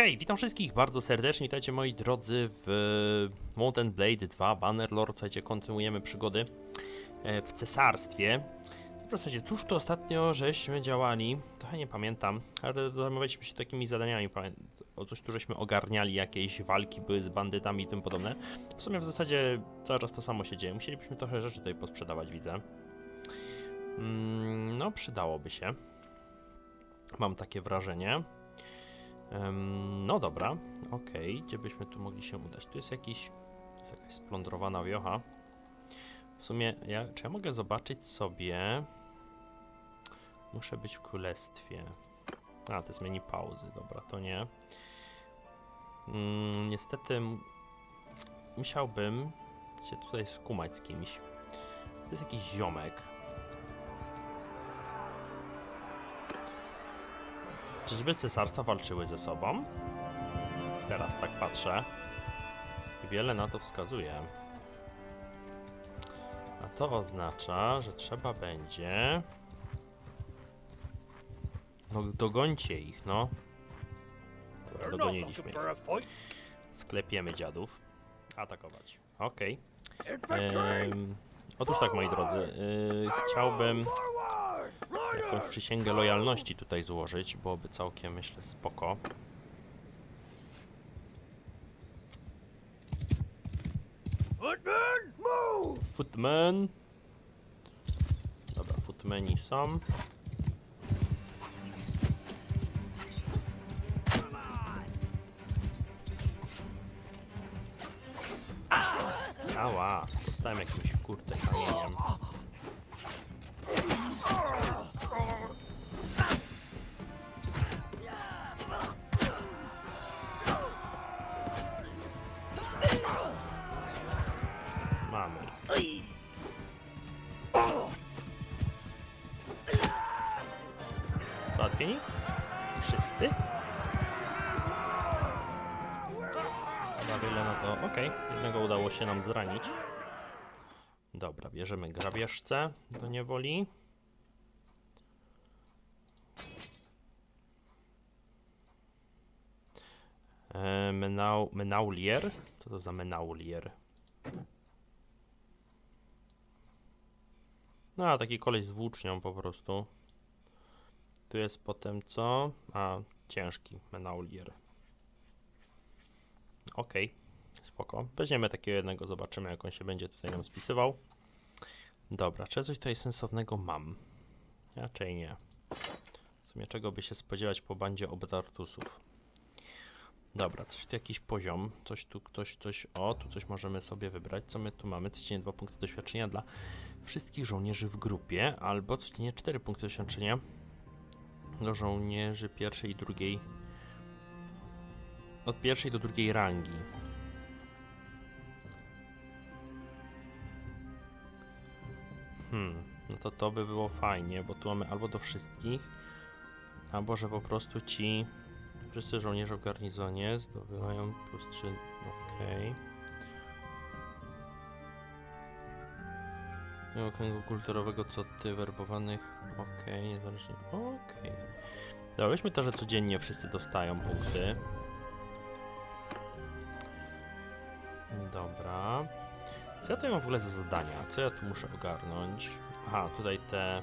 Hej, witam wszystkich bardzo serdecznie, witajcie moi drodzy w Mountain Blade 2 Bannerlord. Słuchajcie, kontynuujemy przygody e, w cesarstwie. W zasadzie, cóż to ostatnio żeśmy działali, trochę nie pamiętam, ale zajmowaliśmy się takimi zadaniami, o coś tu żeśmy ogarniali, jakieś walki były z bandytami i tym podobne. W sumie w zasadzie cały czas to samo się dzieje, musielibyśmy trochę rzeczy tutaj posprzedawać, widzę. Mm, no, przydałoby się. Mam takie wrażenie. Em, no dobra, okej, gdzie byśmy tu mogli się udać? Tu jest jakiś, jest jakaś splądrowana wiocha. W sumie, ja, czy ja mogę zobaczyć sobie... Muszę być w królestwie. A, to jest menu pauzy, dobra, to nie. Mm, niestety musiałbym się tutaj skumać z kimś. To jest jakiś ziomek. Czyżby cesarstwa walczyły ze sobą? Teraz tak patrzę. I wiele na to wskazuje. A to oznacza, że trzeba będzie... No dogońcie ich, no. Dobra, dogoniliśmy. Sklepiemy dziadów. Atakować. Okej. Infantry! Em, Otóż tak, moi drodzy. y, chciałbym! Jakąś przysięgę lojalności tutaj złożyć. Byłoby całkiem, myślę, spoko. Footmen, move! Footman. Dobra, footmeni są. Ała, dostałem jakimś kurde Za wiele na to. Okej, jednego udało się nam zranić. Dobra, bierzemy grabieżcę do niewoli. E, menau, menaulier? Co to za menaulier? No, a taki koleś z włócznią po prostu. Tu jest potem co? A, ciężki menaulier. Okej, spoko. Weźmiemy takiego jednego, zobaczymy jak on się będzie tutaj nam spisywał. Dobra, czy coś tutaj sensownego mam? Raczej nie. W sumie czego by się spodziewać po bandzie obdartusów. Dobra, coś tu jakiś poziom, coś tu ktoś, coś, o, tu coś możemy sobie wybrać. Co my tu mamy? Codziennie dwa punkty doświadczenia dla wszystkich żołnierzy w grupie, albo codziennie cztery punkty doświadczenia do żołnierzy pierwszej i drugiej. Od pierwszej do drugiej rangi. Hmm, no to to by było fajnie, bo tu mamy albo do wszystkich, albo że po prostu ci wszyscy żołnierze w garnizonie zdobywają plus 3. Okej. Okay. okręgu kulturowego co ty werbowanych. Okej, niezależnie. Okej. Dobra, weźmy to, że codziennie wszyscy dostają punkty. Dobra. Co ja tutaj mam w ogóle za zadania? Co ja tu muszę ogarnąć? Aha, tutaj te...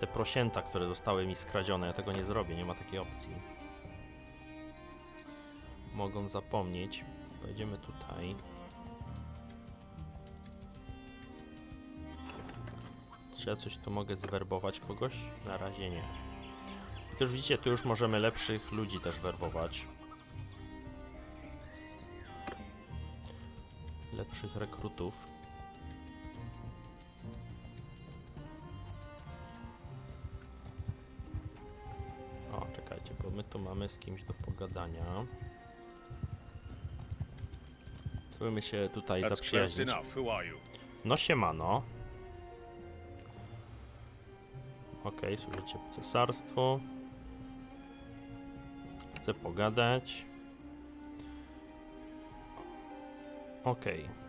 Te prosięta, które zostały mi skradzione. Ja tego nie zrobię, nie ma takiej opcji. Mogą zapomnieć. Pojedziemy tutaj. Czy ja coś tu mogę zwerbować kogoś? Na razie nie. I też widzicie, tu już możemy lepszych ludzi też werbować. Lepszych rekrutów. O, czekajcie, bo my tu mamy z kimś do pogadania. Spróbujmy się tutaj That's zaprzyjaźnić. enough. Who are you? No siemano. Okej, słuchajcie, cesarstwo. Chcę pogadać. Okej.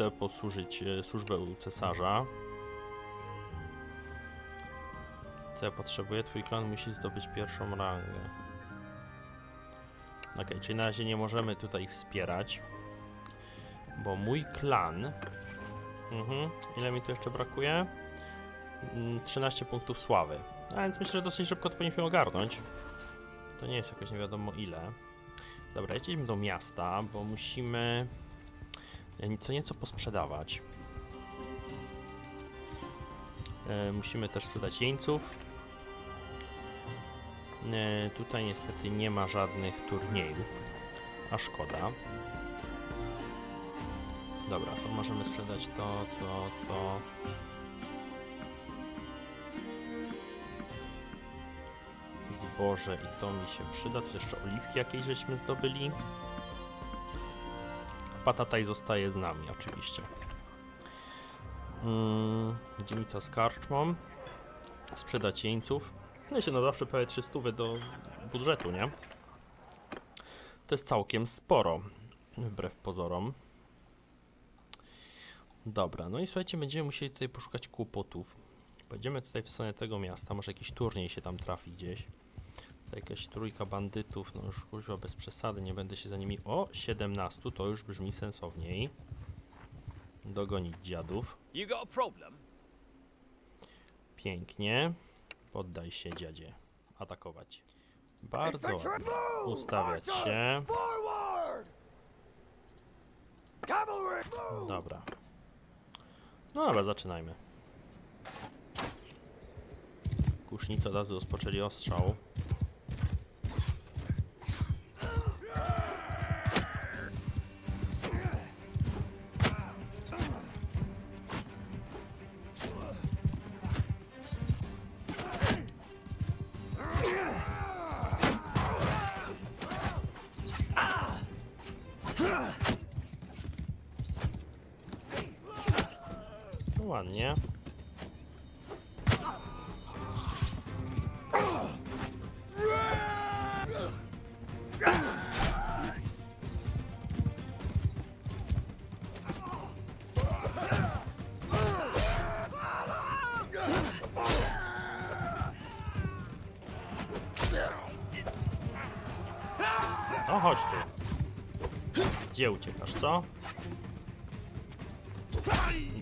Chcę posłużyć e, służbę u cesarza. co ja potrzebuję? Twój klan musi zdobyć pierwszą rangę. Okej, czyli na razie nie możemy tutaj wspierać. Bo mój klan... Mhm, ile mi tu jeszcze brakuje? Mm, 13 punktów sławy. A więc myślę, że dosyć szybko to powinniśmy ogarnąć. To nie jest jakoś nie wiadomo ile. Dobra, jedziemy do miasta, bo musimy co nieco posprzedawać. E, musimy też tu dać jeńców. E, tutaj niestety nie ma żadnych turniejów, a szkoda. Dobra, to możemy sprzedać to, to, to. Zboże i to mi się przyda. Tu jeszcze oliwki jakieś żeśmy zdobyli. Patataj zostaje z nami oczywiście. Mm, dzielnica z karczmą. Sprzedać jeńców. No się no zawsze prawie 300 do budżetu, nie? To jest całkiem sporo. Wbrew pozorom. Dobra, no i słuchajcie, będziemy musieli tutaj poszukać kłopotów. Pojedziemy tutaj w stronę tego miasta, może jakiś turniej się tam trafi gdzieś. Tutaj jakaś trójka bandytów, no już kurwa bez przesady, nie będę się za nimi... O, 17, to już brzmi sensowniej. Dogonić dziadów. You got a problem? Pięknie. Poddaj się, dziadzie. Atakować. Bardzo ładnie. Ustawiać się. Dobra. No dobra, zaczynajmy. Kusznicy od razu rozpoczęli ostrzał. Ładnie. No chodź tu. Gdzie uciekasz, co?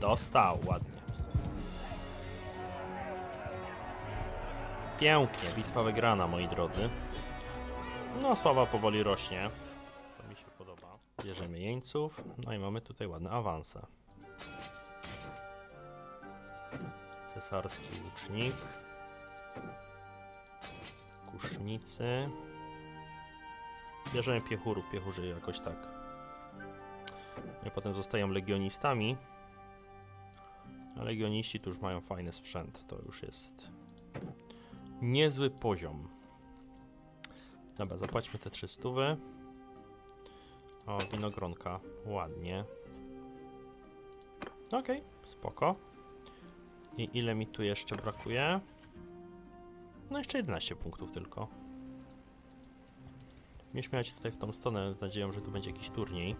Dostał, ładnie. Pięknie, bitwa wygrana, moi drodzy. No, sława powoli rośnie. To mi się podoba. Bierzemy jeńców, no i mamy tutaj ładne awanse. Cesarski łucznik. Kusznicy. Bierzemy piechurów, piechurzy jakoś tak. I potem zostają legionistami. A legioniści tu już mają fajny sprzęt. To już jest niezły poziom. Dobra, zapłaćmy te 300. O, winogronka. Ładnie. Okej, spoko. I ile mi tu jeszcze brakuje? No jeszcze 11 punktów tylko. Nie śmiać tutaj w tą stronę z nadzieją, że tu będzie jakiś turniej.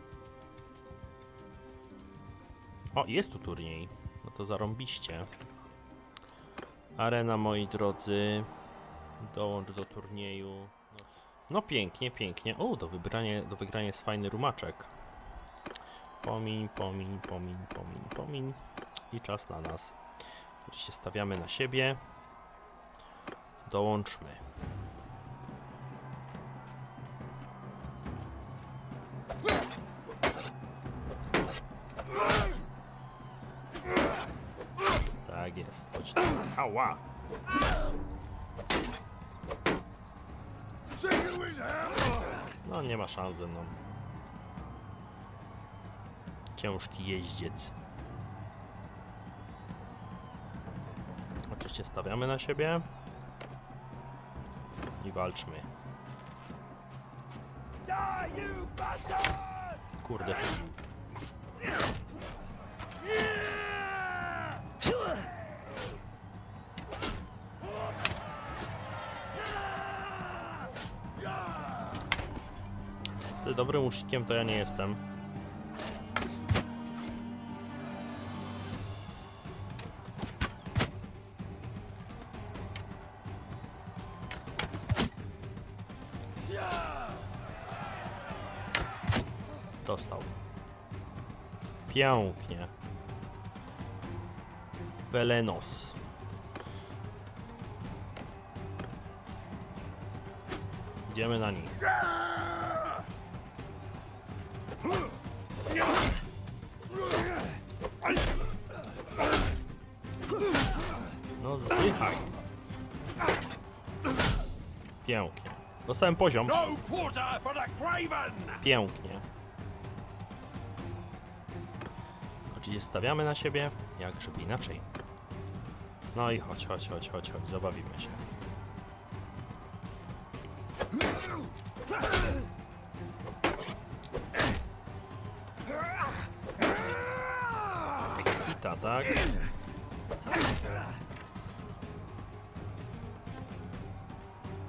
O, jest tu turniej. No to zarąbiście. Arena, moi drodzy. Dołącz do turnieju. No, pięknie, pięknie. O, do wybrania, do wygrania jest fajny rumaczek. Pomiń, pomiń, pomiń, pomiń, pomiń. I czas na nas. Oczywiście stawiamy na siebie. Dołączmy. Tak jest, chodź. Ała! No nie ma szans ze mną. Ciężki jeździec. Oczywiście stawiamy na siebie. I walczmy. Kurde. dobrym łucznikiem to ja nie jestem. Dostał. Pięknie. Velenos. Idziemy na nich. Zdychaj. Pięknie. Dostałem poziom. No! Pięknie. Oczywiście stawiamy na siebie, jak żeby inaczej. No i chodź, chodź, chodź, chodź, chodź, zabawimy się. Ekwita, tak?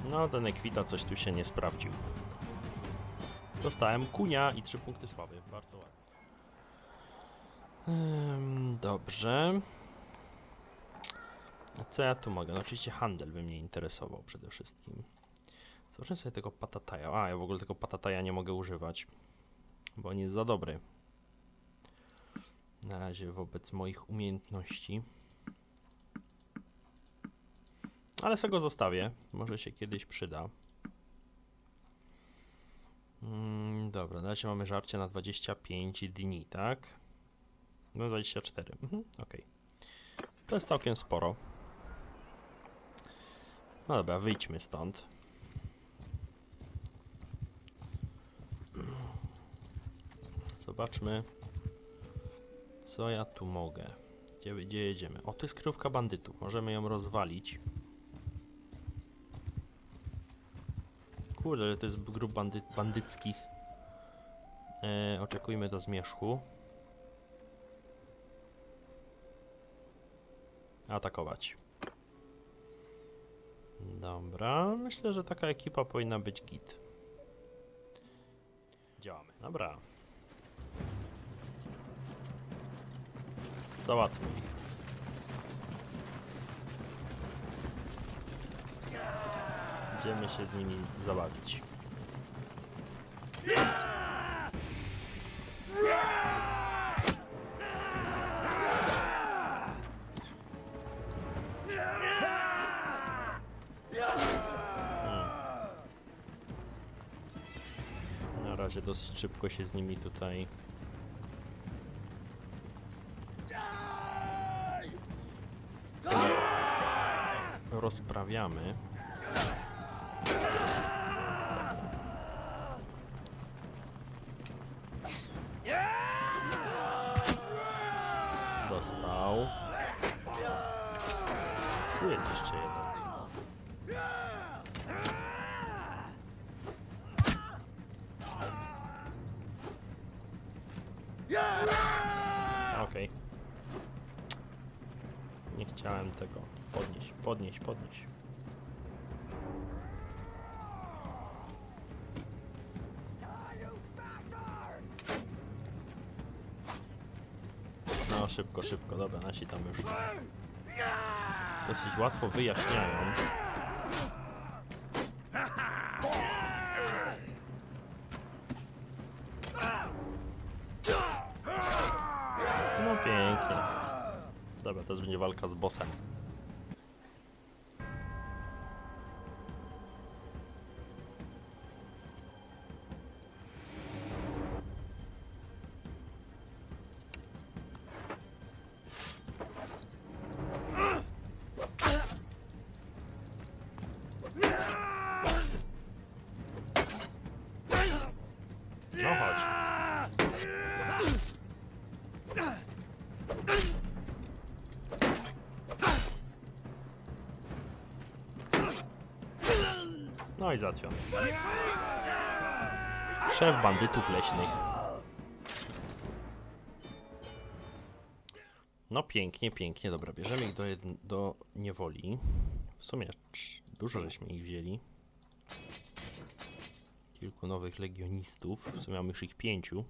No, ten Ekwita coś tu się nie sprawdził. Dostałem kunia i trzy punkty sławy. Bardzo ładnie. Dobrze. A co ja tu mogę? No oczywiście handel by mnie interesował przede wszystkim. Zobaczmy sobie tego patataja. A, ja w ogóle tego patataja nie mogę używać, bo on jest za dobry. Na razie wobec moich umiejętności. Ale sobie go zostawię. Może się kiedyś przyda. Mm, dobra, na razie mamy żarcie na 25 dni, tak? No 24, mhm, okej. To jest całkiem sporo. No dobra, wyjdźmy stąd. Zobaczmy, co ja tu mogę. Gdzie, gdzie jedziemy? O, to jest kryjówka bandytów. Możemy ją rozwalić. Kurde, ale to jest grup bandy bandyckich. E, oczekujmy do zmierzchu. Atakować. Dobra, myślę, że taka ekipa powinna być git. Działamy. Dobra. Załatwmy ich. Idziemy się z nimi zabawić. Na razie dosyć szybko się z nimi tutaj rozprawiamy. Dostał. Tu jest jeszcze jeden. Okej. Nie chciałem tego. Podnieść, podnieść, podnieść. No, szybko, szybko, dobra, nasi tam już dosyć łatwo wyjaśniają. No pięknie. Dobra, teraz będzie walka z bossem. No i załatwiony. Szef bandytów leśnych. No pięknie, pięknie. Dobra, bierzemy ich do, do niewoli. W sumie dużo żeśmy ich wzięli. Kilku nowych legionistów. W sumie mamy już ich pięciu.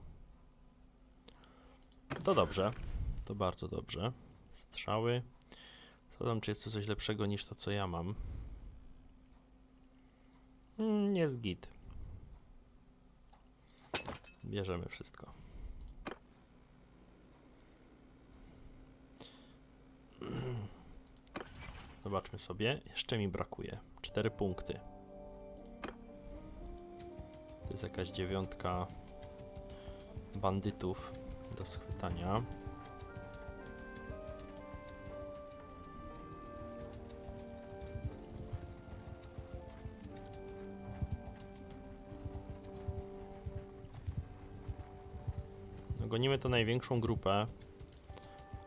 To dobrze. To bardzo dobrze. Strzały. Co tam, czy jest tu coś lepszego niż to, co ja mam? Mm, jest git. Bierzemy wszystko. Zobaczmy sobie. Jeszcze mi brakuje. cztery punkty. To jest jakaś dziewiątka bandytów do schwytania. Gonimy to największą grupę,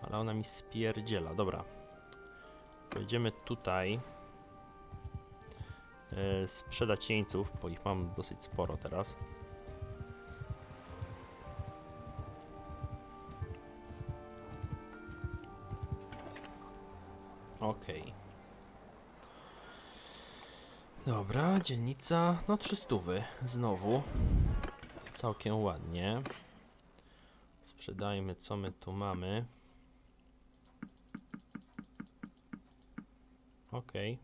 ale ona mi spierdziela. Dobra. Pojedziemy tutaj e, sprzedać jeńców, bo ich mam dosyć sporo teraz. Okej. Dobra, dzielnica, no 300 znowu. Całkiem ładnie. Sprzedajmy, co my tu mamy. Okej.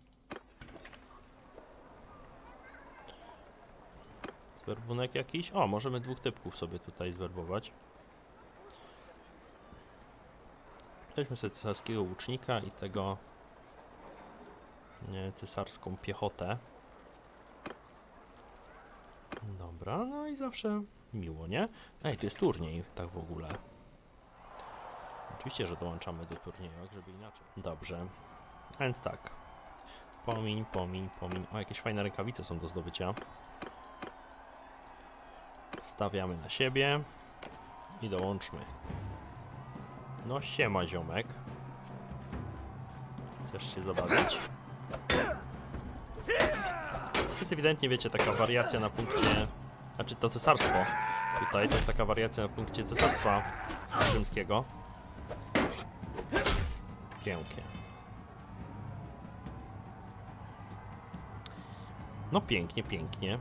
Zwerbunek jakiś? O, możemy dwóch typków sobie tutaj zwerbować. Weźmy sobie cesarskiego łucznika i tego nie, cesarską piechotę. No i zawsze miło, nie? Ej, tu jest turniej, tak w ogóle. Oczywiście, że dołączamy do turnieju, jak żeby inaczej. Dobrze. A więc tak. Pomiń, pomiń, pomiń. O, jakieś fajne rękawice są do zdobycia. Stawiamy na siebie i dołączmy. No siema ziomek. Chcesz się zabawić? To jest ewidentnie, wiecie, taka wariacja na punkcie... Znaczy to cesarstwo. Tutaj to jest taka wariacja na punkcie cesarstwa rzymskiego. Pięknie. No pięknie, pięknie.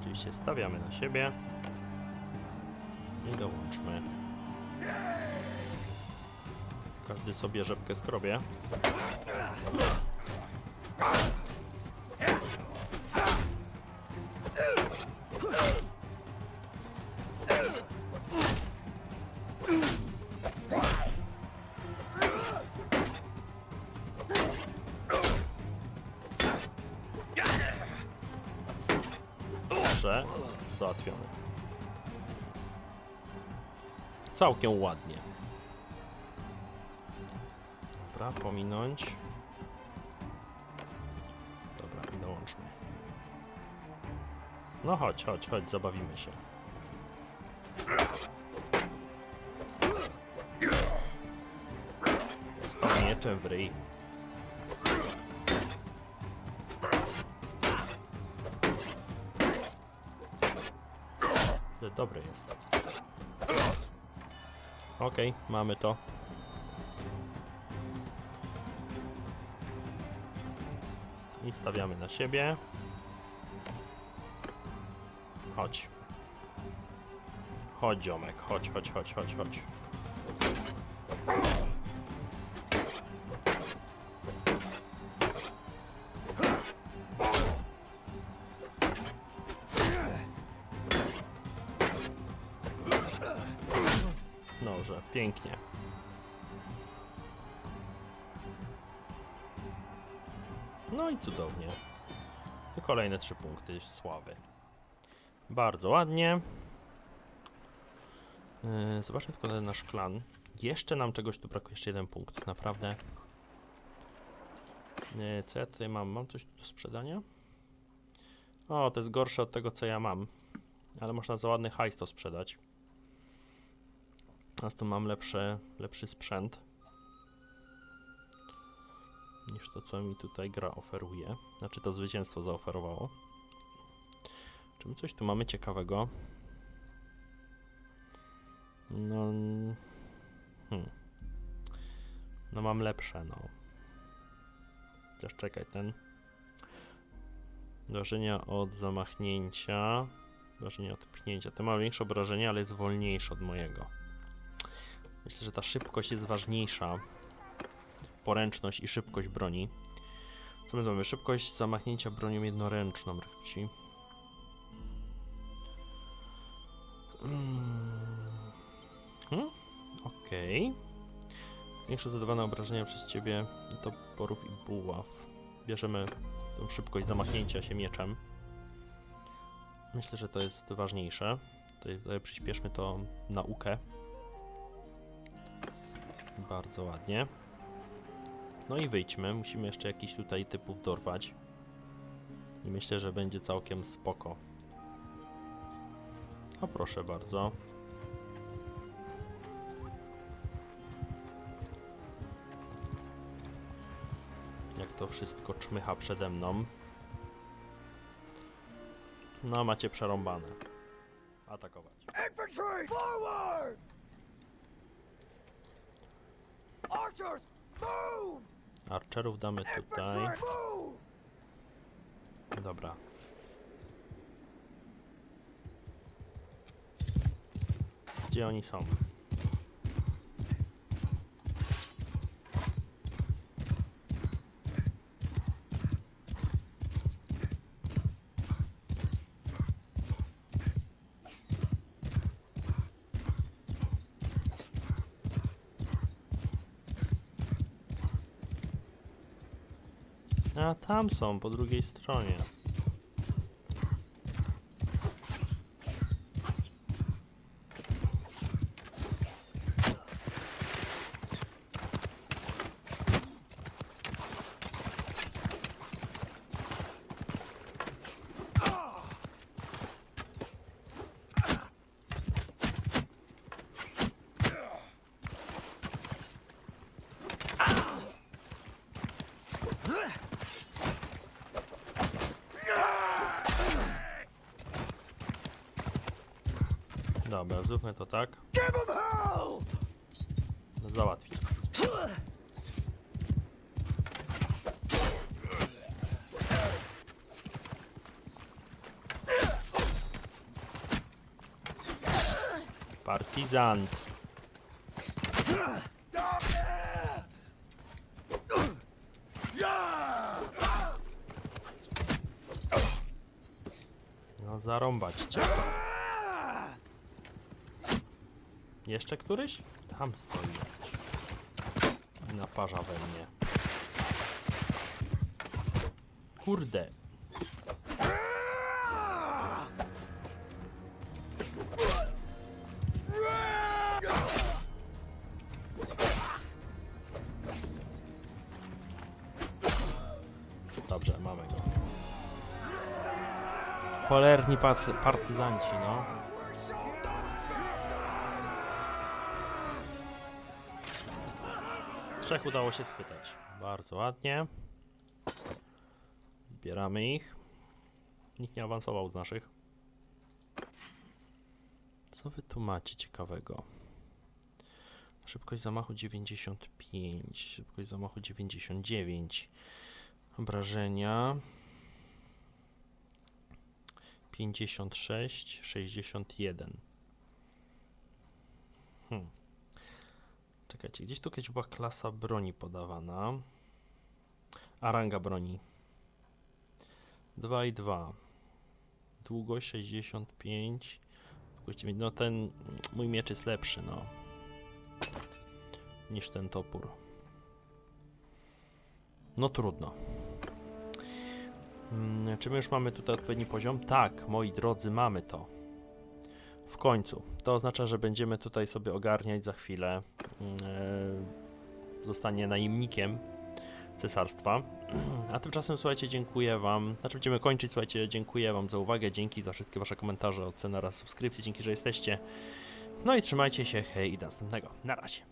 Oczywiście stawiamy na siebie. I dołączmy. Każdy sobie rzepkę skrobie. Dobrze, załatwiony. Całkiem ładnie. Dobra, pominąć. No chodź, chodź, chodź, zabawimy się. Został mieczem w ryj. Dobry jest. Okej, mamy to. I stawiamy na siebie. Chodź. Chodź, ziomek, chodź, chodź, chodź, chodź, chodź. Dobrze, pięknie. No i cudownie. I kolejne trzy punkty sławy. Bardzo ładnie. Yy, zobaczmy tylko ten nasz klan. Jeszcze nam czegoś tu brakuje. Jeszcze jeden punkt, naprawdę. Yy, co ja tutaj mam? Mam coś do sprzedania? O, to jest gorsze od tego, co ja mam. Ale można za ładny hajs to sprzedać. Teraz tu mam lepszy, lepszy sprzęt niż to, co mi tutaj gra oferuje. Znaczy to zwycięstwo zaoferowało. Czy my coś tu mamy ciekawego? No... Hmm. No mam lepsze, no. Chociaż czekaj, ten... Wrażenia od zamachnięcia. Wrażenie od pchnięcia. Ten ma większe obrażenia, ale jest wolniejszy od mojego. Myślę, że ta szybkość jest ważniejsza. Poręczność i szybkość broni. Co my mamy? Szybkość zamachnięcia bronią jednoręczną. Ci. Hmm? Okej. Zwiększa zadawane obrażenia przez ciebie toporów i buław. Bierzemy tą szybkość zamachnięcia się mieczem. Myślę, że to jest ważniejsze. Tutaj, tutaj przyspieszmy to naukę. Bardzo ładnie. No i wyjdźmy. Musimy jeszcze jakiś tutaj typów dorwać. I myślę, że będzie całkiem spoko. O proszę bardzo. Jak to wszystko czmycha przede mną. No, macie przerąbane. Atakować. Infantry! Forward! Archers! Move! Archerów damy tutaj. Dobra. Gdzie oni są? A tam są, po drugiej stronie. Dobra, zróbmy to tak. Hell! Załatwić. Partizant. No zarąbać cię. Jeszcze któryś? Tam stoi. Naparza we mnie. Kurde. Dobrze, mamy go. Cholerni part partyzanci, no. Trzech udało się schwytać. Bardzo ładnie. Zbieramy ich. Nikt nie awansował z naszych. Co wy tu macie ciekawego? Szybkość zamachu 95, szybkość zamachu 99. Obrażenia 56, 61. Hmm. Czekajcie, gdzieś tu kiedyś była klasa broni podawana. A ranga broni. 2 i 2. Długość 65. Długość 9. No ten mój miecz jest lepszy, no. Niż ten topór. No trudno. Mm, Czy my już mamy tutaj odpowiedni poziom? Tak, moi drodzy, mamy to. W końcu. To oznacza, że będziemy tutaj sobie ogarniać za chwilę. E, Zostanie najemnikiem cesarstwa. A tymczasem, słuchajcie, dziękuję Wam. Znaczy, będziemy kończyć. Słuchajcie, dziękuję Wam za uwagę. Dzięki za wszystkie Wasze komentarze, oceny oraz subskrypcje. Dzięki, że jesteście. No i trzymajcie się. Hej i do następnego. Na razie.